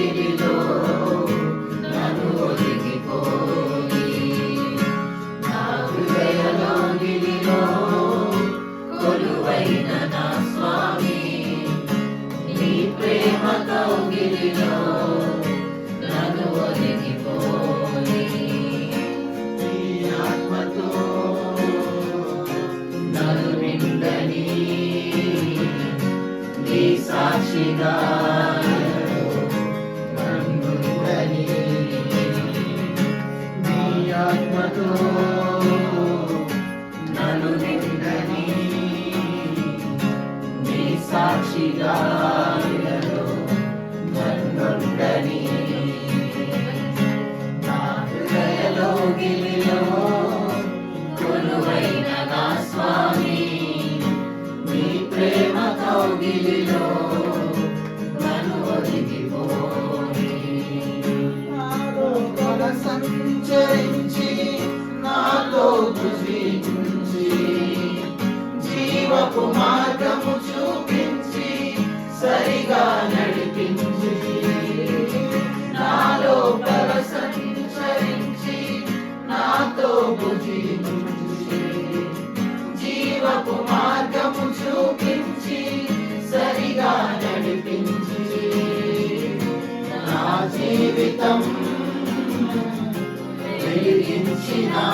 Did బ్రతుకు జీవపు మార్గము చూపించి సరిగా నడిపించి నా జీవితం వెలిగించినా.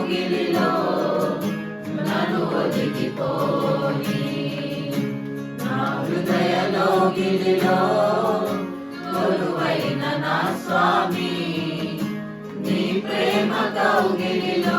కౌగిలిలో నను ఒదిగిపోని నా హృదయ లోగిలిలో కొలువైన నా స్వామి నీ ప్రేమ కౌగిలిలో